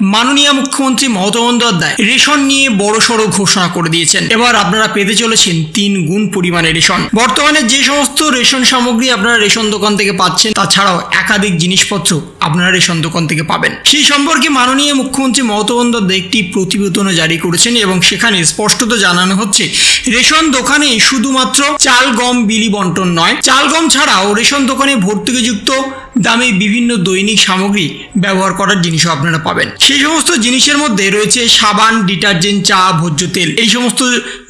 মাননীয় মুখ্যমন্ত্রী মমতা বন্দ্যোপাধ্যায় রেশন নিয়ে বড়সড় ঘোষণা করে দিয়েছেন। এবার আপনারা পেতে চলেছেন তিন গুণ পরিমাণে রেশন। বর্তমানে যে সমস্ত রেশন সামগ্রী আপনারা রেশন দোকান থেকে পাচ্ছেন, তাছাড়াও একাধিক জিনিসপত্র আপনারা রেশন দোকান থেকে পাবেন। সেই সম্পর্কে মাননীয় মুখ্যমন্ত্রী মমতা বন্দ্যোপাধ্যায় একটি প্রতিবেদনও জারি করেছেন এবং সেখানে স্পষ্টত জানানো হচ্ছে, রেশন দোকানে শুধুমাত্র চাল, গম, বিলি বন্টন নয়, চাল, গম ছাড়াও রেশন দোকানে ভর্তুকিযুক্ত দামে বিভিন্ন দৈনিক সামগ্রী ব্যবহার করার জিনিসও আপনারা পাবেন। সেই সমস্ত জিনিসের মধ্যে রয়েছে সাবান, ডিটারজেন্ট, চা, ভোজ্য তেল। এই সমস্ত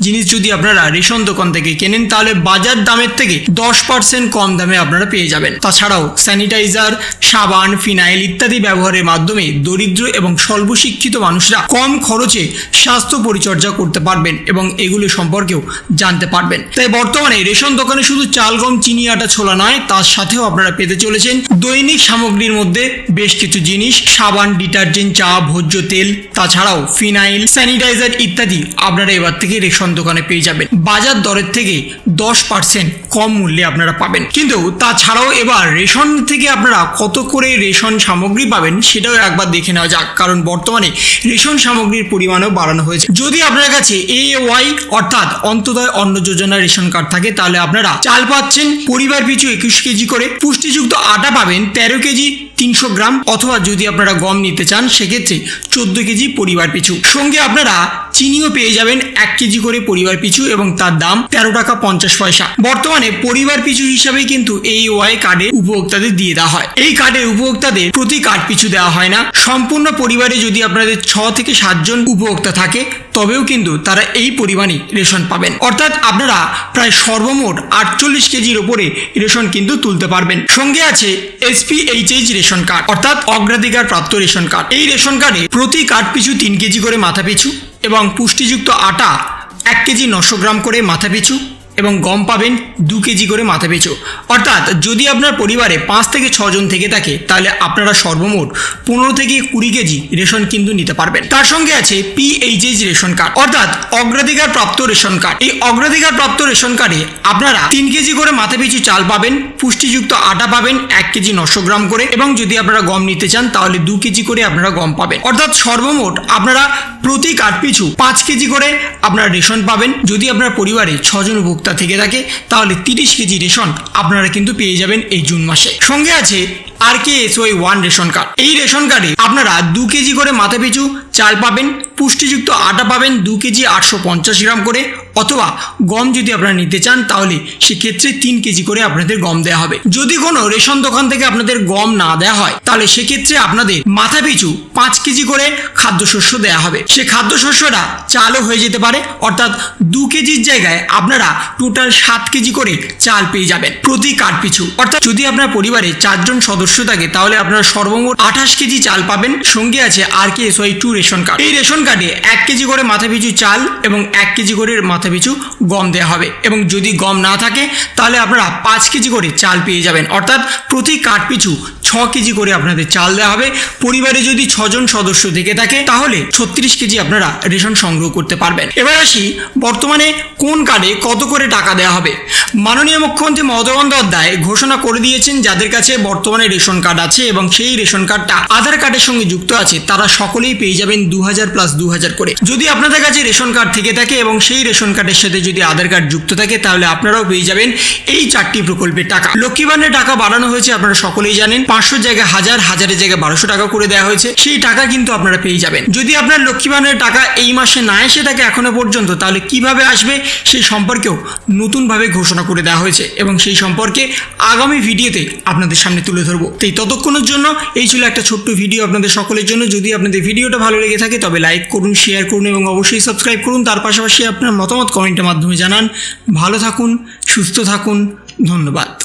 জিনিস যদি আপনারা রেশন দোকান থেকে কেনেন, তাহলে বাজার দামের থেকে দশ পার্সেন্ট কম দামে আপনারা পেয়ে যাবেন। তাছাড়াও স্যানিটাইজার, সাবান, ফিনাইল ইত্যাদি ব্যবহারের মাধ্যমে দরিদ্র এবং স্বল্প শিক্ষিত মানুষরা কম খরচে স্বাস্থ্য পরিচর্যা করতে পারবেন এবং এগুলো সম্পর্কেও জানতে পারবেন। তাই বর্তমানে রেশন দোকানে শুধু চাল, গম, চিনি, আটা, ছোলা নয়, তার সাথেও আপনারা পেতে চলেছেন দৈনিক সামগ্রীর মধ্যে বেশ কিছু জিনিস, সাবান, ডিটারজেন্ট, চা ভোজ্য তেল, তাছাড়াও ফিনাইল, স্যানিটাইজার ইত্যাদি আপনারা এবার থেকে রেশন দোকানে পেয়ে যাবেন। বাজার দরের থেকে দশ পার্সেন্ট কম মূল্যে আপনারা পাবেন। কিন্তু তাছাড়াও এবার রেশন থেকে আপনারা কত করে রেশন সামগ্রী পাবেন সেটাও একবার দেখে নেওয়া যাক। কারণ বর্তমানে রেশন সামগ্রীর পরিমাণও বাড়ানো হয়েছে। যদি আপনার কাছে এ ওয়াই অর্থাৎ অন্তদয় অন্ন যোজনা রেশন কার্ড থাকে, তাহলে আপনারা চাল পাচ্ছেন, পরিবার পিছু একুশ কেজি করে। পুষ্টিযুক্ত আটা পাবেন তেরো কেজি তিনশো গ্রাম অথবা যদি আপনারা গম নিতে চান, সেক্ষেত্রে চোদ্দ কেজি পরিবার পিছু। সঙ্গে আপনারা চিনিও পেয়ে যাবেন এক কেজি করে পরিবার পিছু এবং তার দাম তেরো টাকা পঞ্চাশ পয়সা। বর্তমানে পরিবার পিছু হিসাবে কিন্তু এই ওয়াই কার্ডে উপভোক্তাদের দিয়ে দেওয়া হয়। এই কার্ডের উপভোক্তাদের প্রতি কার্ড পিছু দেওয়া হয় না। সম্পূর্ণ পরিবারে যদি আপনাদের ছ থেকে সাতজন উপভোক্তা থাকে তবেও কিন্তু তারা এই পরিমাণে রেশন পাবেন। অর্থাৎ আপনারা প্রায় সর্বমোট আটচল্লিশ কেজির ওপরে রেশন কিন্তু তুলতে পারবেন। সঙ্গে আছে এসপিএইচএইচ রেশন কার্ড, অর্থাৎ অগ্রাধিকার প্রাপ্ত রেশন কার্ড। এই রেশন কার্ডে প্রতি কার্ড পিছু তিন কেজি করে মাথা পিছু এবং পুষ্টিযুক্ত আটা এক কেজি নশো গ্রাম করে মাথা পিছু এবং গম পাবেন দু কেজি করে মাথা পিছু। অর্থাৎ যদি আপনার পরিবারে পাঁচ থেকে ছজন থেকে থাকে, তাহলে আপনারা সর্বমোট পনেরো থেকে কুড়ি কেজি রেশন কিন্তু নিতে পারবেন। তার সঙ্গে আছে পিএইচএইচ রেশন কার্ড। অর্থাৎ অগ্রাধিকার প্রাপ্ত রেশন কার্ড। এই অগ্রাধিকার প্রাপ্ত রেশন কার্ডে আপনারা তিন কেজি করে মাথা পিছু চাল পাবেন, পুষ্টিযুক্ত আটা পাবেন, এক কেজি নশো গ্রাম করে এবং যদি আপনারা গম নিতে চান, তাহলে দু কেজি করে আপনারা গম পাবেন। অর্থাৎ সর্বমোট আপনারা প্রতি কার্ড পিছু পাঁচ কেজি করে আপনারা রেশন পাবেন। যদি আপনার পরিবারে ছজন উপভোক্তা থেকে থাকে, তাহলে তিরিশ কেজি রেশন আপনারা কিন্তু পেয়ে যাবেন এই জুন মাসে। সঙ্গে আছে R K S Y one ration card এই রেশন কার্ডে আপনারা দু কেজি করে মাথা পিছু চাল পাবেন, পুষ্টিযুক্ত আটা পাবেন দু কেজি আটশো পঞ্চাশ গ্রাম করে অথবা গম যদি আপনারা নিতে চান, তাহলে সেক্ষেত্রে তিন কেজি করে আপনাদের গম দেওয়া হবে। যদি কোনো রেশন দোকান থেকে আপনাদের গম না দেওয়া হয়, তাহলে সেক্ষেত্রে আপনাদের মাথা পিছু পাঁচ কেজি করে খাদ্যশস্য দেওয়া হবে। সে খাদ্যশস্যটা চালও হয়ে যেতে পারে, অর্থাৎ দু কেজির জায়গায় আপনারা টোটাল সাত কেজি করে চাল পেয়ে যাবেন প্রতি কার্ড পিছু অর্থাৎ যদি আপনার পরিবারে চারজন সদস্য থাকে, তাহলে আপনারা সর্বমোট আঠাশ কেজি চাল পাবেন। সঙ্গে আছে R K S Y two ration card. এই রেশন কার্ডে এক কেজি করে মাথা পিছু চাল এবং এক কেজি করে মাথা পিছু গম দেওয়া হবে। এবং যদি গম না থাকে, তাহলে আপনারা পাঁচ কেজি করে চাল পেয়ে যাবেন। অর্থাৎ প্রতি কার্ড পিছু ছ কেজি করে আপনাদের চাল দেওয়া হবে। পরিবারে যদি ছজন সদস্য থেকে থাকে, তাহলে ছত্রিশ কেজি আপনারা রেশন সংগ্রহ করতে পারবেন। এবার আসি, বর্তমানে কোন কার্ডে কত করে টাকা দেওয়া হবে? মাননীয় মুখ্যমন্ত্রী মমতা বন্দ্যোপাধ্যায় ঘোষণা করে দিয়েছেন, যাদের কাছে বর্তমানে রেশন কার্ড আছে এবং সেই রেশন কার্ডটা আধার কার্ডের সঙ্গে যুক্ত আছে, তারা সকলেই পেয়ে যাবেন দু হাজার প্লাস দু হাজার করে। যদি আপনাদের কাছে রেশন কার্ড থেকে থাকে এবং সেই রেশন কার্ডের সাথে যদি আধার কার্ড যুক্ত থাকে, তাহলে আপনারাও পেয়ে যাবেন এই চারটি প্রকল্পের টাকা। লক্ষ্মী ভাণ্ডারের টাকা বাড়ানো হয়েছে, আপনারা সকলেই জানেন। পাঁচশো জায়গায় হাজার, হাজারের জায়গায় বারোশো টাকা করে দেওয়া হয়েছে। সেই টাকা কিন্তু আপনারা পেয়ে যাবেন। যদি আপনার লক্ষ্মী ভাণ্ডারের টাকা এই মাসে না এসে থাকে এখনও পর্যন্ত, তাহলে কীভাবে আসবে সেই সম্পর্কেও নতুনভাবে ঘোষণা করে দেওয়া হয়েছে এবং সেই সম্পর্কে আগামী ভিডিওতে আপনাদের সামনে তুলে ধরবো। তাই ততক্ষণের জন্য এই ছিল একটা ছোট্ট ভিডিও আপনাদের সকলের জন্য। যদি আপনাদের ভিডিওটা ভালো লেগে থাকে, তবে লাইক করুন শেয়ার করুন এবং অবশ্যই সাবস্ক্রাইব করুন। তার পাশাপাশি আপনার মতামত কমেন্টের মাধ্যমে জানান। ভালো থাকুন সুস্থ থাকুন ধন্যবাদ।